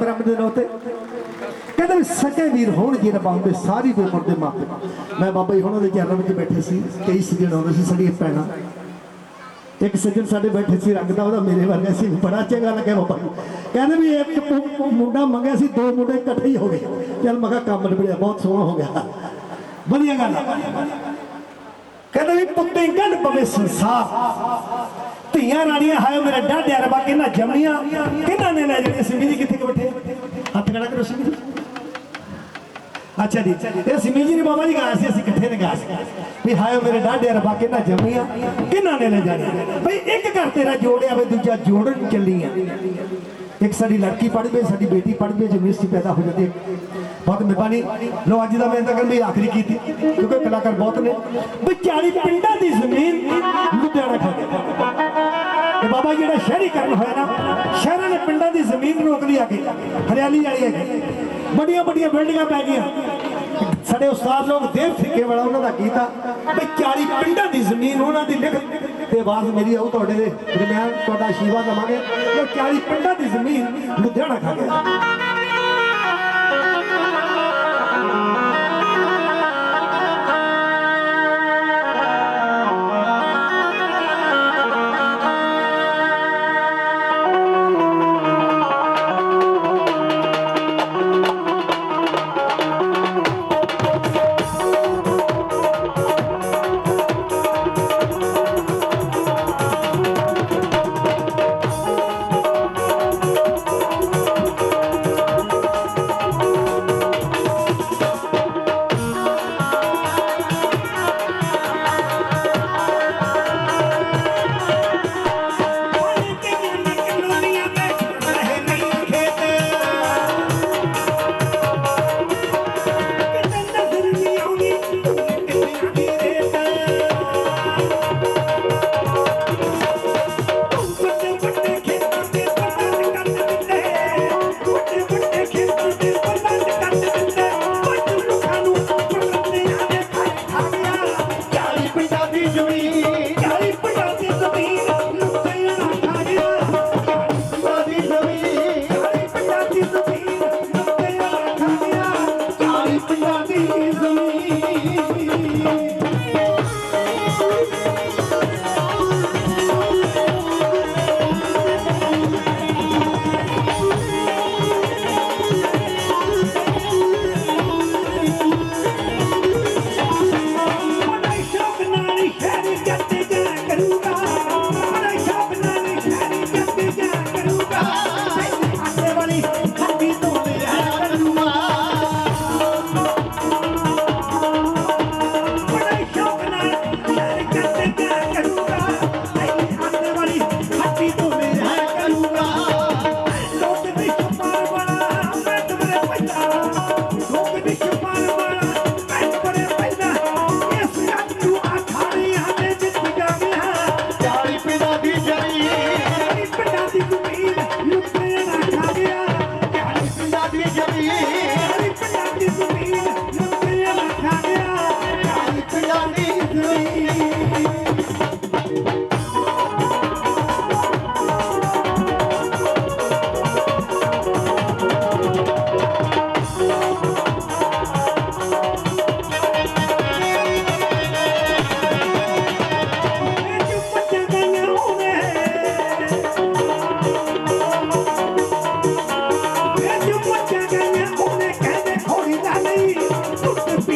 ਭੈਣ ਦੇ ਨਾਂ ਕਹਿੰਦੇ ਵੀ ਸਕੇ ਵੀਰ ਹੋਣ ਜੀ ਰਬਾਂ ਸਾਰੀ ਉਮਰ ਦੇ ਮਾਪੇ। ਮੈਂ ਬਾਬਾ ਜੀ ਹੁਣਾਂ ਦੇ ਚਰਨਾਂ ਵਿੱਚ ਬੈਠੇ ਸੀ, ਕਈ ਸੱਜਣ ਆਉਂਦੇ ਸੀ ਸਾਡੀਆਂ ਭੈਣਾਂ। ਇੱਕ ਸੱਜਣ ਸਾਡੇ ਬੈਠੇ ਸੀ, ਰੰਗ ਦਾ ਉਹਦਾ ਮੇਰੇ ਵਰਗਾ ਸੀ, ਬੜਾ ਚੰਗਾ ਲੱਗਿਆ ਬਾਬਾ ਕਹਿੰਦੇ ਵੀ ਇੱਕ ਮੁੰਡਾ ਮੰਗਿਆ ਸੀ, ਦੋ ਮੁੰਡੇ ਇਕੱਠੇ ਹੀ ਹੋ ਗਏ। ਚੱਲ ਮੈਂ ਕਿਹਾ ਕੰਮ ਨਿਬੜਿਆ, ਬਹੁਤ ਸੋਹਣਾ ਹੋ ਗਿਆ। ਵਧੀਆ ਗੱਲ ਕਹਿੰਦੇ ਵੀ ਪੁੱਤੇ ਗੰਢ ਪਵੇ ਸੰਸਾਰ। ਧੀਆਂ ਰਾਣੀਆਂ ਹਾਇਓ ਮੇਰੇ ਡਾਢਿਆ ਰਬਾ ਕਿੰਨਾ ਜੰਮੀਆਂ। ਕਿੰਨਾ ਨੇ ਲੈ ਜਿਹੜੇ ਸਿੰਮੀ ਜੀ ਕਿੱਥੇ ਬੈਠੇ? ਹੱਥ ਖੜਾ ਕਰੋ ਸਿੰਮੀ ਜੀ। ਅੱਛਾ ਜੀ ਇਹ ਸਿੰਮੀ ਜੀ ਨੇ ਬਾਬਾ ਜੀ ਗਾਇਆ ਸੀ, ਅਸੀਂ ਇਕੱਠੇ ਨੇ ਗਾਇਆ ਸੀ। ਵੀ ਹਾਇਓ ਮੇਰੇ ਡਾਢਿਆ ਰਬਾ ਕਿੰਨਾ ਜੰਮੀਆਂ। ਕਿੰਨਾ ਨੇ ਲੈ ਜਾਣੀਆਂ ਬਈ ਇੱਕ ਘਰ ਤੇਰਾ ਜੋੜਿਆ ਵੇ, ਦੂਜਾ ਜੋੜਨ ਚੱਲੀਆਂ। ਇੱਕ ਸਾਡੀ ਲੜਕੀ ਪੜ੍ਹ ਪਈ, ਸਾਡੀ ਬੇਟੀ ਪੜ੍ਹ ਪਈ, ਯੂਨੀਵਰਸਿਟੀ ਪੈਦਾ ਹੋ ਜਾਂਦੀ ਬਹੁਤ ਮਿਹਰਬਾਨੀ। ਲੋ ਅੱਜ ਦਾ ਮੈਂ ਤਾਂ ਕਹਿੰਦਾ ਵੀ ਆਖਰੀ ਕੀਤੀ, ਕਿਉਂਕਿ ਕਲਾਕਾਰ ਬਹੁਤ ਨੇ। ਵੀ 40 ਪਿੰਡਾਂ ਦੀ ਜ਼ਮੀਨ ਲੁਧਿਆਣਾ ਖਾ ਗਿਆ ਜਿਹੜਾ ਸ਼ਹਿਰੀਕਰਨ ਹੋਇਆ ਨਾ, ਸ਼ਹਿਰਾਂ ਨੇ ਪਿੰਡਾਂ ਦੀ ਜ਼ਮੀਨ ਰੋਕ ਲਈ ਆ ਕੇ ਹਰਿਆਲੀ ਵਾਲੀ ਹੈਗੀ ਵੱਡੀਆਂ ਵੱਡੀਆਂ ਬਿਲਡਿੰਗਾਂ ਪੈ ਗਈਆਂ। ਸਾਡੇ ਉਸਤਾਦ ਲੋਕ ਦੇਵ ਠੇਕੇ ਵਾਲਾ ਉਹਨਾਂ ਦਾ ਗੀਤ ਆ, ਵੀ 40 ਪਿੰਡਾਂ ਦੀ ਜ਼ਮੀਨ ਉਹਨਾਂ ਦੀ ਲਿਖ ਤੇ ਆਵਾਜ਼ ਮੇਰੀ ਆਉ ਤੁਹਾਡੇ ਦੇ ਦਰਮਿਆਨ, ਤੁਹਾਡਾ ਆਸ਼ੀਰਵਾਦ ਲਵਾਂਗੇ। ਉਹ 40 ਪਿੰਡਾਂ ਦੀ ਜ਼ਮੀਨ ਲੁਧਿਆਣਾ ਖਾ ਗਿਆ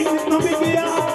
mim, não me guiar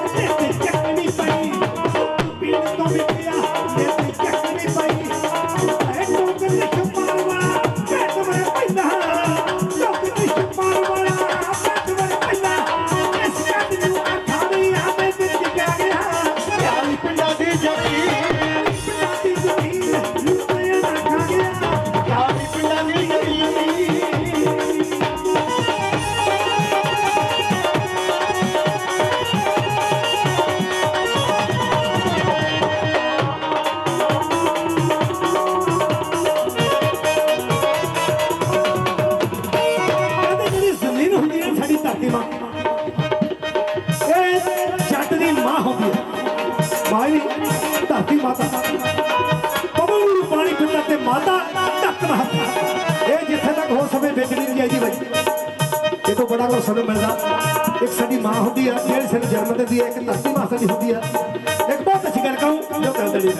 ਇੱਕ ਸਾਡੀ ਮਾਂ ਹੁੰਦੀ ਆ, ਜਿਹੜੀ ਸਾਨੂੰ ਜਨਮ ਦਿੰਦੀ ਹੈ ਇੱਕ ਧਰਤੀ ਮਾਂ ਸਾਡੀ ਹੁੰਦੀ ਆ। ਇੱਕ ਬਹੁਤ ਅੱਛੀ ਗੱਲ ਕਹੂੰ, ਜੋ ਕਰ ਦੇਣੀ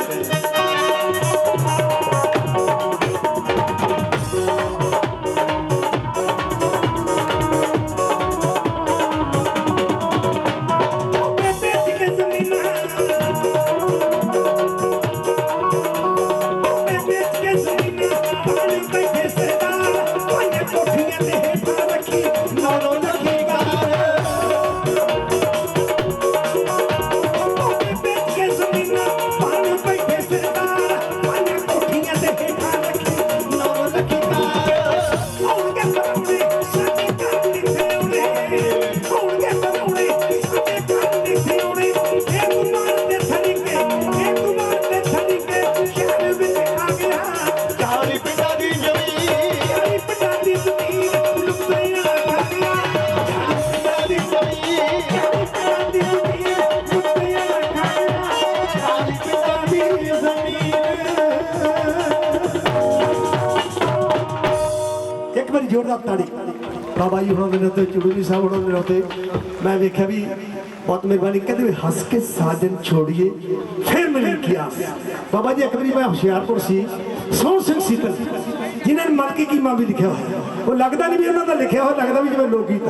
ਜ਼ੋਰਦਾਰ ਤਾੜੀ। ਬਾਬਾ ਜੀ ਹੁਣਾਂ ਦੇ ਤੇ ਚੁੜੂਨੀ ਸਾਹਿਬ ਹੁਣਾਂ ਦੇ ਤੇ ਮੈਂ ਵੇਖਿਆ ਵੀ ਬਹੁਤ ਮਿਹਰਬਾਨੀ। ਕਹਿੰਦੇ ਵੀ ਹੱਸ ਕੇ ਸਾਜਨ ਛੋੜੀਏ, ਫਿਰ ਮਿਲਣ ਕੀ ਆਸ। ਬਾਬਾ ਜੀ, ਇੱਕ ਵਾਰੀ ਮੈਂ ਹੁਸ਼ਿਆਰਪੁਰ ਸੀ, ਸੋਹਣ ਸਿੰਘ ਸੀਤਲ ਜਿਨ੍ਹਾਂ ਨੇ ਮਰ ਕੇ ਕੀਮਾ ਵੀ ਲਿਖਿਆ ਹੋਇਆ। ਉਹ ਲੱਗਦਾ ਨਹੀਂ ਵੀ ਉਹਨਾਂ ਦਾ ਲਿਖਿਆ ਹੋਇਆ, ਲੱਗਦਾ ਵੀ ਜਿਵੇਂ ਲੋਕ ਗੀਤ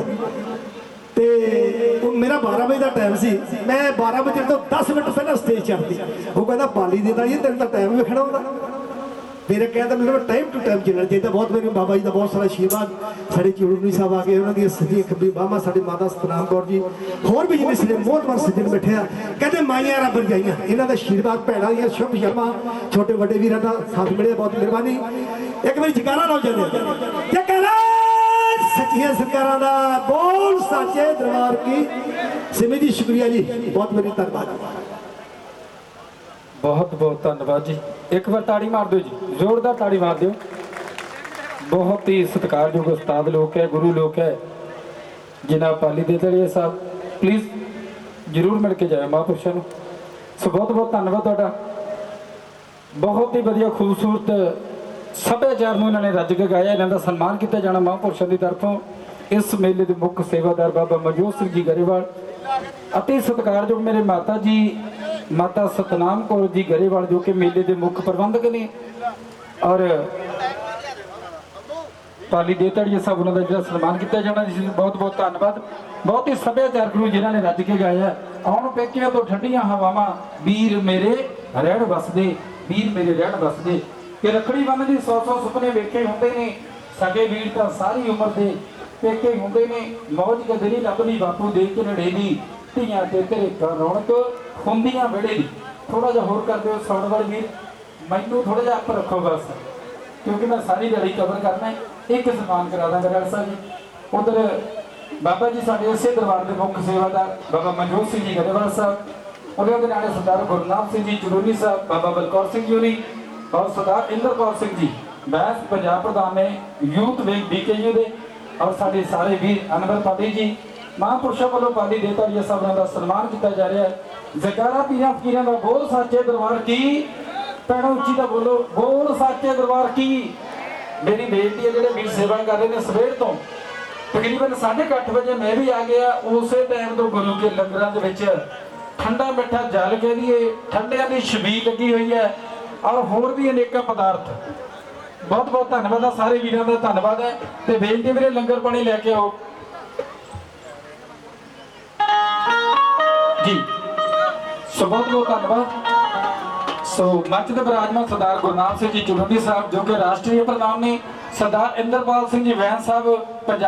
ਤੇ ਉਹ ਮੇਰਾ 12 ਵਜੇ ਦਾ ਟਾਈਮ ਸੀ। ਮੈਂ 12 ਵਜੇ ਤੋਂ 10 ਮਿੰਟ ਪਹਿਲਾਂ ਸਟੇਜ ਚੜ੍ਹਦੀ। ਉਹ ਕਹਿੰਦਾ ਪਾਲੀ ਦੇ ਤਾਂ ਇਹ ਤੈਨੂੰ ਤਾਂ ਟਾਈਮ ਵੇਖਣਾ ਹੁੰਦਾ। ਮੇਰਾ ਕਹਿਣ ਦਾ ਮੈਨੂੰ ਟਾਈਮ ਟੂ ਟਾਈਮ ਚੱਲਣਾ ਚਾਹੀਦਾ ਬਹੁਤ ਮੇਰੇ ਬਾਬਾ ਜੀ ਦਾ ਬਹੁਤ ਸਾਰਾ ਆਸ਼ੀਰਵਾਦ ਸਾਡੇ ਚੂੜਨੀ ਸਾਹਿਬ ਆ ਗਏ, ਉਹਨਾਂ ਦੀ ਸੱਜੀ ਖੱਬੀ ਬਾਹਾਂ, ਸਾਡੇ ਮਾਤਾ ਸਤਨਾਮ ਕੌਰ ਜੀ, ਹੋਰ ਵੀ ਜਿਹਨੇ ਸਿਰੇ ਮੋਹਤਵਰ ਸੱਜਣ ਬੈਠੇ ਆ, ਕਹਿੰਦੇ ਮਾਈਆਂ ਰੱਬ ਰਜਾਈਆਂ, ਇਹਨਾਂ ਦਾ ਆਸ਼ੀਰਵਾਦ ਭੈਣਾਂ ਦੀਆਂ ਸ਼ੁਭ ਸ਼ਰਮਾ, ਛੋਟੇ ਵੱਡੇ ਵੀਰਾਂ ਦਾ ਸਾਥ ਮਿਲਿਆ, ਬਹੁਤ ਮਿਹਰਬਾਨੀ। ਇੱਕ ਵਾਰੀ ਜਕਾਰਾ ਲਾਓ ਜਾਂਦੇ ਜਕਾਰਾ! ਸੱਚੀਆਂ ਸਰਕਾਰਾਂ ਦਾ ਬੋਲ ਸਾਚੇ ਦਰਬਾਰ ਕੀ। ਸਿਮੀ ਜੀ, ਸ਼ੁਕਰੀਆ ਜੀ, ਬਹੁਤ ਮੇਰੀ ਧੰਨਵਾਦ। ਬਹੁਤ ਬਹੁਤ ਧੰਨਵਾਦ ਜੀ। ਇੱਕ ਵਾਰ ਤਾੜੀ ਮਾਰ ਦਿਓ ਜੀ, ਜ਼ੋਰਦਾਰ ਤਾੜੀ ਮਾਰ ਦਿਓ। ਬਹੁਤ ਹੀ ਸਤਿਕਾਰਯੋਗ ਉਸਤਾਦ ਲੋਕ ਹੈ, ਗੁਰੂ ਲੋਕ ਹੈ, ਜਿਨ੍ਹਾਂ ਪਾਲੀ ਦੇ ਤੜੀਏ ਸਾਹਿਬ ਪਲੀਜ਼ ਜਰੂਰ ਮਿਲ ਕੇ ਜਾਇਓ ਮਹਾਂਪੁਰਸ਼ਾਂ ਨੂੰ। ਸੋ ਬਹੁਤ ਬਹੁਤ ਧੰਨਵਾਦ ਤੁਹਾਡਾ। ਬਹੁਤ ਹੀ ਵਧੀਆ ਖੂਬਸੂਰਤ ਸੱਭਿਆਚਾਰ ਨੂੰ ਇਹਨਾਂ ਨੇ ਰੱਜ ਕੇ ਗਾਇਆ, ਇਹਨਾਂ ਦਾ ਸਨਮਾਨ ਕੀਤਾ ਜਾਣਾ ਮਹਾਂਪੁਰਸ਼ਾਂ ਦੀ ਤਰਫੋਂ। ਇਸ ਮੇਲੇ ਦੇ ਮੁੱਖ ਸੇਵਾਦਾਰ ਬਾਬਾ ਮਨਜੋਤ ਸਿੰਘ ਜੀ ਗਰੇਵਾਲ ਅਤੇ ਸਤਿਕਾਰਯੋਗ ਮੇਰੇ ਮਾਤਾ ਜੀ ਮਾਤਾ ਸਤਨਾਮ ਕੌਰ ਜੀ ਗਰੇਵਾਲ ਜੋ ਕਿ ਮੇਲੇ ਦੇ ਮੁੱਖ ਪ੍ਰਬੰਧਕ ਨੇ ਔਰ ਤਾਲੀ ਦੇ ਤੜੀਏ ਸਾਹਿਬ ਉਹਨਾਂ ਦਾ ਜਿਹੜਾ ਸਨਮਾਨ ਕੀਤਾ ਜਾਣਾ ਜੀ ਬਹੁਤ ਬਹੁਤ ਧੰਨਵਾਦ। ਬਹੁਤ ਹੀ ਸੱਭਿਆਚਾਰਕ ਨੂੰ ਜਿਨ੍ਹਾਂ ਨੇ ਰੱਜ ਕੇ ਗਾਇਆ ਆਉਣ ਪੇਕਿਆਂ ਤੋਂ ਠੰਡੀਆਂ ਹਵਾਵਾਂ, ਵੀਰ ਮੇਰੇ ਰਹਿਣ ਵਸਦੇ, ਵੀਰ ਮੇਰੇ ਰਹਿਣ ਵਸਦੇ। ਕਿ ਰਖੜੀ ਬੰਨ ਦੀ ਸੌ ਸੌ ਸੁਪਨੇ ਵੇਖੇ ਹੁੰਦੇ ਨੇ, ਸਗੇ ਵੀਰ ਤਾਂ ਸਾਰੀ ਉਮਰ ਦੇ ਪੇਕੇ ਹੁੰਦੇ ਨੇ। ਮੌਜ ਕਦਰੀ ਲੱਭਦੀ ਬਾਪੂ ਦੇ ਕੇ ਨੜੇ ਧੀਆਂ ਤੇ ਤੇਰੇ ਰੌਣਕ ਹੁੰਦੀਆਂ ਵਿੜੇ ਦੀ ਥੋੜਾ ਜਿਹਾ ਹੋਰ ਕਰ ਦਿਓ ਸੌਣ ਵਾਲੇ ਵੀਰ। ਮੈਨੂੰ ਥੋੜਾ ਜਿਹਾ ਆਪ ਰੱਖੋ ਬਸ। ਕਿਉਂਕਿ ਮੈਂ ਸਾਰੀ ਦਿਹਾੜੀ ਕਵਰ ਕਰਨਾ ਹੈ। ਇੱਕ ਸਨਮਾਨ ਕਰਾ ਦਾਂਗਾ ਡਾਕਟਰ ਸਾਹਿਬ ਜੀ। ਉਧਰ ਬਾਬਾ ਜੀ ਸਾਡੇ ਉਸੇ ਦਰਬਾਰ ਦੇ ਮੁੱਖ ਸੇਵਾਦਾਰ ਬਾਬਾ ਮਨਜੋਤ ਸਿੰਘ ਜੀ ਗਰੇਵਾਲ ਸਾਹਿਬ। ਉਹਨਾਂ ਦੇ ਨਾਲੇ ਸਰਦਾਰ ਗੁਰਨਾਮ ਸਿੰਘ ਜੀ ਚੁਰੂਨੀ ਸਾਹਿਬ, ਬਾਬਾ ਬਲਕੌਰ ਸਿੰਘ ਜੀ ਹੋਣੀ ਔਰ ਸਰਦਾਰ ਇੰਦਰਪਾਲ ਸਿੰਘ ਜੀ। ਬੈਂਸ ਪੰਜਾਬ ਪ੍ਰਧਾਨ ਨੇ, ਯੂਥ ਵਿੰਗ ਬੀਕੇਯੂ ਦੇ। ਔਰ ਸਾਡੇ ਸਾਰੇ ਵੀਰ ਅਨਵਰ ਪਾਟੀ ਜੀ ਮਹਾਂਪੁਰਸ਼ਾਂ ਵੱਲੋਂ ਪਾਲੀ ਦੇਤਾ ਜੀ ਸਾਹਿਬਾਂ ਦਾ ਸਨਮਾਨ ਕੀਤਾ ਜਾ ਰਿਹਾ ਹੈ। ਜ਼ਕਾਰਾ ਪੀਰਾਂ ਫਕੀਰਾਂ ਦਾ ਬੋਲ ਸਾਚੇ ਦਰਬਾਰ ਕੀ? ਪੈਣਾ ਉੱਚੀ ਦਾ ਬੋਲੋ, ਬੋਲ ਸਾਚੇ ਦਰਬਾਰ ਕੀ? ਮੇਰੀ ਬੇਨਤੀ ਹੈ, ਜਿਹੜੇ ਵੀਰ ਸੇਵਾ ਕਰ ਰਹੇ ਨੇ ਸਵੇਰ ਤੋਂ, ਤਕਰੀਬਨ 8:30 ਵਜੇ ਮੈਂ ਵੀ ਆ ਗਿਆ, ਉਸੇ ਟਾਈਮ ਤੋਂ ਗੁਰੂ ਕੇ ਲੰਗਰਾਂ ਦੇ ਵਿੱਚ ਠੰਡਾ ਮਿੱਠਾ ਜਲ ਕੇ ਦੀਏ ਠੰਡਿਆਂ ਦੀ ਛਬੀਲ ਲੱਗੀ ਹੋਈ ਹੈ ਔਰ ਹੋਰ ਵੀ ਅਨੇਕਾਂ ਪਦਾਰਥ। ਬਹੁਤ ਬਹੁਤ ਧੰਨਵਾਦ ਆ, ਸਾਰੇ ਵੀਰਾਂ ਦਾ ਧੰਨਵਾਦ ਹੈ ਤੇ ਬੇਨਤੀ ਵੀਰੇ ਲੰਗਰ ਪਾਣੀ ਲੈ ਕੇ ਆਓ। ਜੀ। ਸੋ ਬਹੁਤ ਬਹੁਤ ਧੰਨਵਾਦ। ਸੋ ਮੰਚ ਦੇ ਬਰਾਜਮਾਨ ਸਰਦਾਰ ਗੁਰਨਾਮ ਸਿੰਘ ਜੀ ਚੁਰੰਦੀ ਸਾਹਿਬ, ਜੋ ਕਿ ਰਾਸ਼ਟਰੀ ਪ੍ਰਧਾਨ ਨੇ, ਸਰਦਾਰ ਇੰਦਰਪਾਲ ਸਿੰਘ ਜੀ ਵੈਨ ਸਾਹਿਬ, ਪੰਜਾਬ